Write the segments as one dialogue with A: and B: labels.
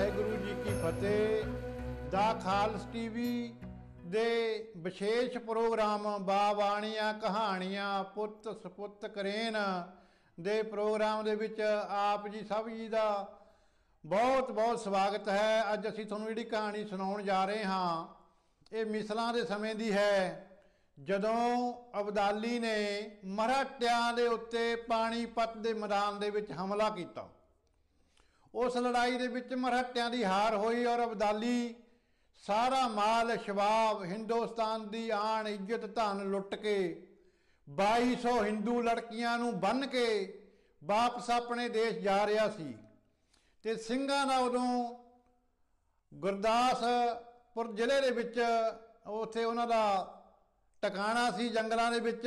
A: ਵਾਹਿਗੁਰੂ ਜੀ ਕੀ ਫਤਿਹ। ਦਾ ਖਾਲਸ TV ਦੇ ਵਿਸ਼ੇਸ਼ programme ਬਾਬਾਣੀਆਂ ਕਹਾਣੀਆਂ ਪੁੱਤ ਸਪੁੱਤ ਕਰੇਨ ਦੇ ਪ੍ਰੋਗਰਾਮ ਦੇ ਵਿੱਚ ਆਪ ਜੀ ਸਭ ਜੀ ਦਾ ਬਹੁਤ ਬਹੁਤ ਸਵਾਗਤ ਹੈ। ਅੱਜ ਅਸੀਂ ਤੁਹਾਨੂੰ ਜਿਹੜੀ ਕਹਾਣੀ ਸੁਣਾਉਣ ਜਾ ਰਹੇ ਹਾਂ, ਇਹ ਮਿਸਲਾਂ ਦੇ ਸਮੇਂ ਦੀ ਹੈ। ਜਦੋਂ ਅਬਦਾਲੀ ਨੇ ਮਰਾਠਿਆਂ ਦੇ ਉੱਤੇ ਪਾਣੀਪਤ ਦੇ ਮੈਦਾਨ ਦੇ ਵਿੱਚ ਹਮਲਾ ਕੀਤਾ। ਉਸ ਲੜਾਈ ਦੇ ਵਿੱਚ ਮਰਹੱਟਿਆਂ ਦੀ ਹਾਰ ਹੋਈ ਔਰ ਅਬਦਾਲੀ ਸਾਰਾ ਮਾਲ ਸ਼ਬਾਬ ਹਿੰਦੁਸਤਾਨ ਦੀ ਆਣ ਇੱਜ਼ਤ ਧਨ ਲੁੱਟ ਕੇ 2200 ਹਿੰਦੂ ਲੜਕੀਆਂ ਨੂੰ ਬੰਨ ਕੇ ਵਾਪਸ ਆਪਣੇ ਦੇਸ਼ ਜਾ ਰਿਹਾ ਸੀ ਤੇ ਸਿੰਘਾਂ ਦਾ ਉਦੋਂ ਗੁਰਦਾਸਪੁਰ ਜ਼ਿਲ੍ਹੇ ਦੇ ਵਿੱਚ ਉੱਥੇ ਉਹਨਾਂ ਦਾ ਟਿਕਾਣਾ ਸੀ ਜੰਗਲਾਂ ਦੇ ਵਿੱਚ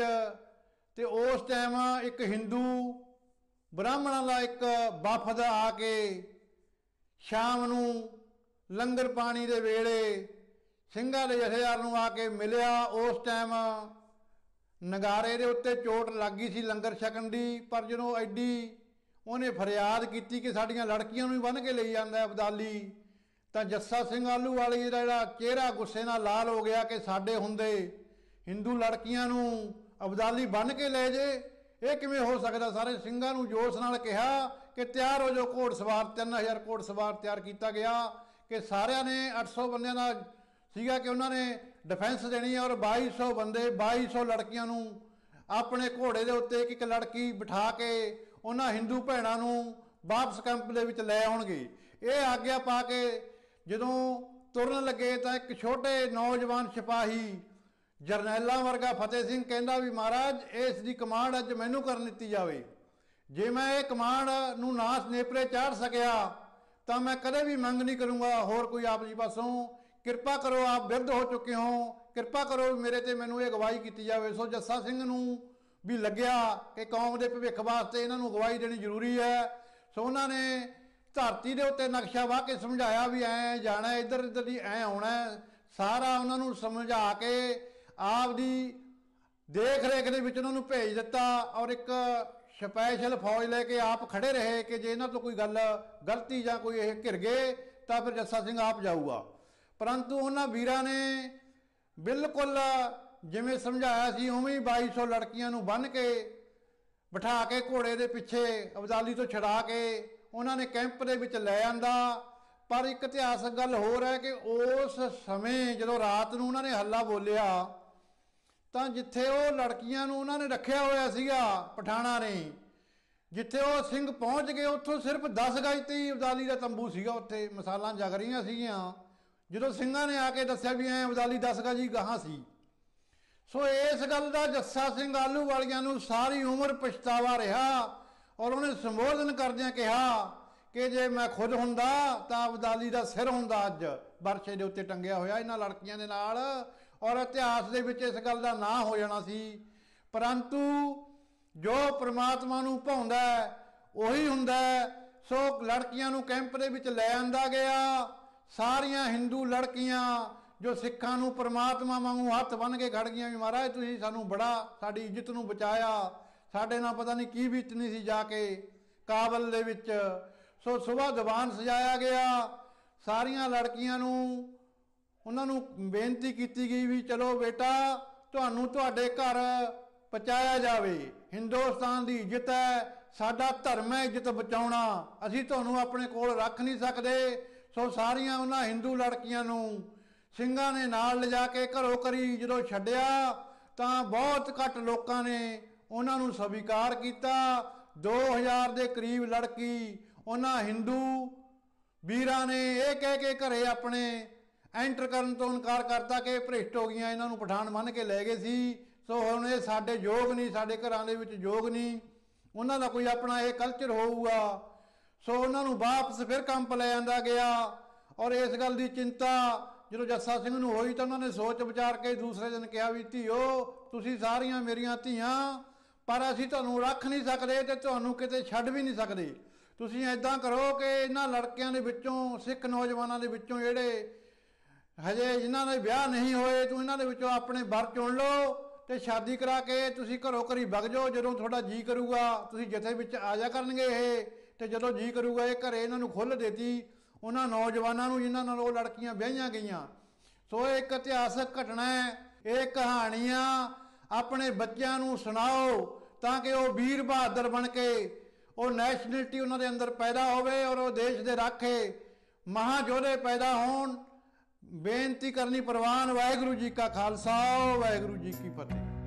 A: ਤੇ ਉਸ ਟਾਈਮ ਇੱਕ ਹਿੰਦੂ ਬ੍ਰਾਹਮਣਾਂ ਦਾ ਇੱਕ ਵਫਦ ਆ ਕੇ ਸ਼ਾਮ ਨੂੰ ਲੰਗਰ ਪਾਣੀ ਦੇ ਵੇਲੇ ਸਿੰਘਾਂ ਦੇ ਜਥੇਦਾਰ ਨੂੰ ਆ ਕੇ ਮਿਲਿਆ। ਉਸ ਟਾਈਮ ਨਗਾਰੇ ਦੇ ਉੱਤੇ ਚੋਟ ਲੱਗੀ ਸੀ ਲੰਗਰ ਛਕਣ ਦੀ, ਪਰ ਜਦੋਂ ਐਡੀ ਉਹਨੇ ਫਰਿਆਦ ਕੀਤੀ ਕਿ ਸਾਡੀਆਂ ਲੜਕੀਆਂ ਨੂੰ ਹੀ ਬੰਨ ਕੇ ਲਈ ਜਾਂਦਾ ਅਬਦਾਲੀ, ਤਾਂ ਜੱਸਾ ਸਿੰਘ ਆਲੂ ਵਾਲੀ ਦਾ ਜਿਹੜਾ ਚਿਹਰਾ ਗੁੱਸੇ ਨਾਲ ਲਾਲ ਹੋ ਗਿਆ ਕਿ ਸਾਡੇ ਹੁੰਦੇ ਹਿੰਦੂ ਲੜਕੀਆਂ ਨੂੰ ਅਬਦਾਲੀ ਬੰਨ ਕੇ ਲੈ ਜੇ। ਇਹ ਕਿਵੇਂ ਹੋ ਸਕਦਾ? ਸਾਰੇ ਸਿੰਘਾਂ ਨੂੰ ਜੋਸ਼ ਨਾਲ ਕਿਹਾ ਕਿ ਤਿਆਰ ਹੋ ਜਾਓ, ਘੋੜ ਸਵਾਰ 3000 ਘੋੜ ਸਵਾਰ ਤਿਆਰ ਕੀਤਾ ਗਿਆ ਕਿ ਸਾਰਿਆਂ ਨੇ 800 ਬੰਦਿਆਂ ਦਾ ਸੀਗਾ ਕਿ ਉਹਨਾਂ ਨੇ ਡਿਫੈਂਸ ਦੇਣੀ ਹੈ ਔਰ 2200 ਬੰਦੇ 2200 ਲੜਕੀਆਂ ਨੂੰ ਆਪਣੇ ਘੋੜੇ ਦੇ ਉੱਤੇ ਇੱਕ ਇੱਕ ਲੜਕੀ ਬਿਠਾ ਕੇ ਉਹਨਾਂ ਹਿੰਦੂ ਭੈਣਾਂ ਨੂੰ ਵਾਪਸ ਕੈਂਪ ਦੇ ਵਿੱਚ ਲੈ ਆਉਣਗੇ। ਇਹ ਆਗਿਆ ਪਾ ਕੇ ਜਦੋਂ ਤੁਰਨ ਲੱਗੇ ਤਾਂ ਇੱਕ ਛੋਟੇ ਨੌਜਵਾਨ ਸਿਪਾਹੀ ਜਰਨੈਲਾਂ ਵਰਗਾ ਫਤਿਹ ਸਿੰਘ ਕਹਿੰਦਾ ਵੀ ਮਹਾਰਾਜ, ਇਸ ਦੀ ਕਮਾਂਡ ਅੱਜ ਮੈਨੂੰ ਕਰਨ ਦਿੱਤੀ ਜਾਵੇ। ਜੇ ਮੈਂ ਇਹ ਕਮਾਂਡ ਨੂੰ ਨਾਸ ਨੇਪਰੇ ਚਾੜ ਸਕਿਆ, ਤਾਂ ਮੈਂ ਕਦੇ ਵੀ ਮੰਗ ਨਹੀਂ ਕਰੂੰਗਾ। ਹੋਰ ਕੋਈ ਆਪ ਜੀ ਪਾਸੋਂ ਕਿਰਪਾ ਕਰੋ, ਆਪ ਬਿਰਧ ਹੋ ਚੁੱਕੇ ਹੋ। ਕਿਰਪਾ ਕਰੋ ਵੀ ਮੇਰੇ ਤੇ ਮੈਨੂੰ ਇਹ ਅਗਵਾਈ ਕੀਤੀ ਜਾਵੇ। ਸੋ ਜੱਸਾ ਸਿੰਘ ਨੂੰ ਵੀ ਲੱਗਿਆ ਕਿ ਕੌਮ ਦੇ ਭਵਿੱਖ ਵਾਸਤੇ ਇਹਨਾਂ ਨੂੰ ਅਗਵਾਈ ਦੇਣੀ ਜ਼ਰੂਰੀ ਹੈ। ਸੋ ਉਹਨਾਂ ਨੇ ਧਰਤੀ ਦੇ ਉੱਤੇ ਨਕਸ਼ਾ ਵਾਹ ਕੇ ਸਮਝਾਇਆ ਵੀ ਐ ਜਾਣਾ ਇੱਧਰ ਇੱਧਰ ਦੀ ਐ ਆਉਣਾ ਸਾਰਾ ਉਹਨਾਂ ਨੂੰ ਸਮਝਾ ਕੇ ਆਪ ਦੀ ਦੇਖ ਰੇਖ ਦੇ ਵਿੱਚ ਉਹਨਾਂ ਨੂੰ ਭੇਜ ਦਿੱਤਾ ਔਰ ਇੱਕ ਸਪੈਸ਼ਲ ਫੌਜ ਲੈ ਕੇ ਆਪ ਖੜੇ ਰਹੇ ਕਿ ਜੇ ਇਹਨਾਂ ਤੋਂ ਕੋਈ ਗੱਲ ਗਲਤੀ ਜਾਂ ਕੋਈ ਇਹ ਘਿਰ ਗਏ ਤਾਂ ਫਿਰ ਜੱਸਾ ਸਿੰਘ ਆਪ ਜਾਊਗਾ। ਪਰੰਤੂ ਉਹਨਾਂ ਵੀਰਾਂ ਨੇ ਬਿਲਕੁਲ ਜਿਵੇਂ ਸਮਝਾਇਆ ਸੀ, ਉਵੇਂ ਹੀ 2200 ਲੜਕੀਆਂ ਨੂੰ ਬੰਨ ਕੇ, ਬਿਠਾ ਕੇ ਘੋੜੇ ਦੇ ਪਿੱਛੇ ਅਬਦਾਲੀ ਤੋਂ ਛਡਾ ਕੇ ਉਹਨਾਂ ਨੇ ਕੈਂਪ ਦੇ ਵਿੱਚ ਲੈ ਆਂਦਾ। ਪਰ ਇੱਕ ਇਤਿਹਾਸਕ ਗੱਲ ਹੋਰ ਹੈ ਕਿ ਉਸ ਸਮੇਂ ਜਦੋਂ ਰਾਤ ਨੂੰ ਉਹਨਾਂ ਨੇ ਹੱਲਾ ਬੋਲਿਆ ਤਾਂ ਜਿੱਥੇ ਉਹ ਲੜਕੀਆਂ ਨੂੰ ਉਹਨਾਂ ਨੇ ਰੱਖਿਆ ਹੋਇਆ ਸੀਗਾ, ਪਠਾਣਾ ਨੇ, ਜਿੱਥੇ ਉਹ ਸਿੰਘ ਪਹੁੰਚ ਗਏ, ਉੱਥੋਂ ਸਿਰਫ 10 ਗਜ ਤੇ ਹੀ ਅਬਦਾਲੀ ਦਾ ਤੰਬੂ ਸੀਗਾ, ਉੱਥੇ ਮਸਾਲਾਂ ਜਗ ਰਹੀਆਂ ਸੀਗੀਆਂ। ਜਦੋਂ ਸਿੰਘਾਂ ਨੇ ਆ ਕੇ ਦੱਸਿਆ ਵੀ ਐ ਅਬਦਾਲੀ 10 ਗਜ ਹੀ ਗਾਹਾਂ ਸੀ। ਸੋ ਇਸ ਗੱਲ ਦਾ ਜੱਸਾ ਸਿੰਘ ਆਲੂ ਵਾਲੀਆਂ ਨੂੰ ਸਾਰੀ ਉਮਰ ਪਛਤਾਵਾ ਰਿਹਾ ਔਰ ਉਹਨੇ ਸੰਬੋਧਨ ਕਰਦਿਆਂ ਕਿਹਾ ਕਿ ਜੇ ਮੈਂ ਖੁਦ ਹੁੰਦਾ ਤਾਂ ਅਬਦਾਲੀ ਦਾ ਸਿਰ ਹੁੰਦਾ ਅੱਜ। ਬਰਸ਼ੇ ਦੇ ਉੱਤੇ ਟੰਗਿਆ ਹੋਇਆ ਇਹਨਾਂ ਲੜਕੀਆਂ ਦੇ ਨਾਲ। ਔਰ ਇਤਿਹਾਸ ਦੇ ਵਿੱਚ ਇਸ ਗੱਲ ਦਾ ਨਾਂ ਹੋ ਜਾਣਾ ਸੀ। ਪਰੰਤੂ ਜੋ ਪ੍ਰਮਾਤਮਾ ਨੂੰ ਭਾਉਂਦਾ ਉਹੀ ਹੁੰਦਾ ਸੋ ਲੜਕੀਆਂ ਨੂੰ ਕੈਂਪ ਦੇ ਵਿੱਚ ਲੈ ਆਂਦਾ ਗਿਆ। ਸਾਰੀਆਂ ਹਿੰਦੂ ਲੜਕੀਆਂ ਜੋ ਸਿੱਖਾਂ ਨੂੰ ਪ੍ਰਮਾਤਮਾ ਵਾਂਗੂ ਹੱਥ ਬੰਨ ਕੇ ਖੜ ਗਈਆਂ ਵੀ ਮਹਾਰਾਜ ਤੁਸੀਂ ਸਾਨੂੰ ਬੜਾ ਸਾਡੀ ਇੱਜ਼ਤ ਨੂੰ ਬਚਾਇਆ। ਸਾਡੇ ਨਾਲ ਪਤਾ ਨਹੀਂ ਕੀ ਬੀਤਣੀ ਸੀ ਜਾ ਕੇ ਕਾਬਲ ਦੇ ਵਿੱਚ। ਸੋ ਸਵੇਰ ਦੀਵਾਨ ਸਜਾਇਆ ਗਿਆ। ਸਾਰੀਆਂ ਲੜਕੀਆਂ ਨੂੰ ਉਹਨਾਂ ਨੂੰ ਬੇਨਤੀ ਕੀਤੀ ਗਈ ਵੀ ਚਲੋ ਬੇਟਾ, ਤੁਹਾਨੂੰ ਤੁਹਾਡੇ ਘਰ ਪਹੁੰਚਾਇਆ ਜਾਵੇ। ਹਿੰਦੁਸਤਾਨ ਦੀ ਇੱਜ਼ਤ ਹੈ, ਸਾਡਾ ਧਰਮ ਹੈ ਇੱਜ਼ਤ ਬਚਾਉਣਾ। ਅਸੀਂ ਤੁਹਾਨੂੰ ਆਪਣੇ ਕੋਲ ਰੱਖ ਨਹੀਂ ਸਕਦੇ। ਸੋ ਸਾਰੀਆਂ ਉਹਨਾਂ ਹਿੰਦੂ ਲੜਕੀਆਂ ਨੂੰ ਸਿੰਘਾਂ ਨੇ ਨਾਲ ਲਿਜਾ ਕੇ ਘਰੋਂ ਕਰੀ ਜਦੋਂ ਛੱਡਿਆ, ਤਾਂ ਬਹੁਤ ਘੱਟ ਲੋਕਾਂ ਨੇ ਉਹਨਾਂ ਨੂੰ ਸਵੀਕਾਰ ਕੀਤਾ। 2000 ਦੇ ਕਰੀਬ ਲੜਕੀ, ਉਹਨਾਂ ਹਿੰਦੂ ਵੀਰਾਂ ਨੇ ਇਹ ਕਹਿ ਕੇ ਘਰੇ ਆਪਣੇ ਐਂਟਰ ਕਰਨ ਤੋਂ ਇਨਕਾਰ ਕਰਤਾ ਕਿ ਭ੍ਰਿਸ਼ਟ ਹੋ ਗਈਆਂ, ਇਹਨਾਂ ਨੂੰ ਪਠਾਨ ਮੰਨ ਕੇ ਲੈ ਗਏ ਸੀ। ਸੋ ਹੁਣ ਇਹ ਸਾਡੇ ਯੋਗ ਨਹੀਂ, ਸਾਡੇ ਘਰਾਂ ਦੇ ਵਿੱਚ ਯੋਗ ਨਹੀਂ। ਉਹਨਾਂ ਦਾ ਕੋਈ ਆਪਣਾ ਇਹ ਕਲਚਰ ਹੋਊਗਾ। ਸੋ ਉਹਨਾਂ ਨੂੰ ਵਾਪਸ ਫਿਰ ਕੰਪ ਲੈ ਜਾਂਦਾ ਗਿਆ। ਔਰ ਇਸ ਗੱਲ ਦੀ ਚਿੰਤਾ ਜਦੋਂ ਜੱਸਾ ਸਿੰਘ ਨੂੰ ਹੋਈ ਤਾਂ ਉਹਨਾਂ ਨੇ ਸੋਚ ਵਿਚਾਰ ਕੇ ਦੂਸਰੇ ਦਿਨ ਕਿਹਾ ਵੀ, ਧੀਓ, ਤੁਸੀਂ ਸਾਰੀਆਂ ਮੇਰੀਆਂ ਧੀਆਂ, ਪਰ ਅਸੀਂ ਤੁਹਾਨੂੰ ਰੱਖ ਨਹੀਂ ਸਕਦੇ ਤੇ ਤੁਹਾਨੂੰ ਕਿਤੇ ਛੱਡ ਵੀ ਨਹੀਂ ਸਕਦੇ। ਤੁਸੀਂ ਐਦਾਂ ਕਰੋ ਕਿ ਇਹਨਾਂ ਲੜਕਿਆਂ ਦੇ ਵਿੱਚੋਂ, ਸਿੱਖ ਨੌਜਵਾਨਾਂ ਦੇ ਵਿੱਚੋਂ ਜਿਹੜੇ ਹਜੇ ਜਿਨ੍ਹਾਂ ਦੇ ਵਿਆਹ ਨਹੀਂ ਹੋਏ, ਤੂੰ ਇਹਨਾਂ ਦੇ ਵਿੱਚੋਂ ਆਪਣੇ ਵਰ ਚੁਣ ਲਓ ਤੇ ਸ਼ਾਦੀ ਕਰਾ ਕੇ ਤੁਸੀਂ ਘਰੋਂ ਘਰੀ ਵਗ ਜਾਓ, ਜਦੋਂ ਤੁਹਾਡਾ ਜੀ ਕਰੂਗਾ, ਤੁਸੀਂ ਜਥੇ ਵਿੱਚ ਆ ਜਾ ਕਰਨਗੇ ਇਹ। ਤੇ ਜਦੋਂ ਜੀ ਕਰੂਗਾ, ਇਹ ਘਰੇ ਇਹਨਾਂ ਨੂੰ ਖੁੱਲ ਦੇਤੀ। ਉਹਨਾਂ ਨੌਜਵਾਨਾਂ ਨੂੰ ਜਿਨ੍ਹਾਂ ਨਾਲ ਉਹ ਲੜਕੀਆਂ ਵਿਆਹੀਆਂ ਗਈਆਂ। ਸੋ ਇਹ ਇੱਕ ਇਤਿਹਾਸਕ ਘਟਨਾ ਹੈ, ਇਹ ਕਹਾਣੀਆਂ ਆਪਣੇ ਬੱਚਿਆਂ ਨੂੰ ਸੁਣਾਓ ਤਾਂ ਕਿ ਉਹ ਵੀਰ ਬਹਾਦਰ ਬਣ ਕੇ ਉਹ ਨੈਸ਼ਨਲਿਟੀ ਉਹਨਾਂ ਦੇ ਅੰਦਰ ਪੈਦਾ ਹੋਵੇ ਔਰ ਉਹ ਦੇਸ਼ ਦੇ ਰਾਖੇ ਮਹਾਯੋਧੇ ਪੈਦਾ ਹੋਣ। ਬੇਨਤੀ ਕਰਨੀ ਪ੍ਰਵਾਨ ਵਾਹਿਗੁਰੂ ਜੀ ਕਾ ਖਾਲਸਾ ਵਾਹਿਗੁਰੂ ਜੀ ਕੀ ਫਤਿਹ।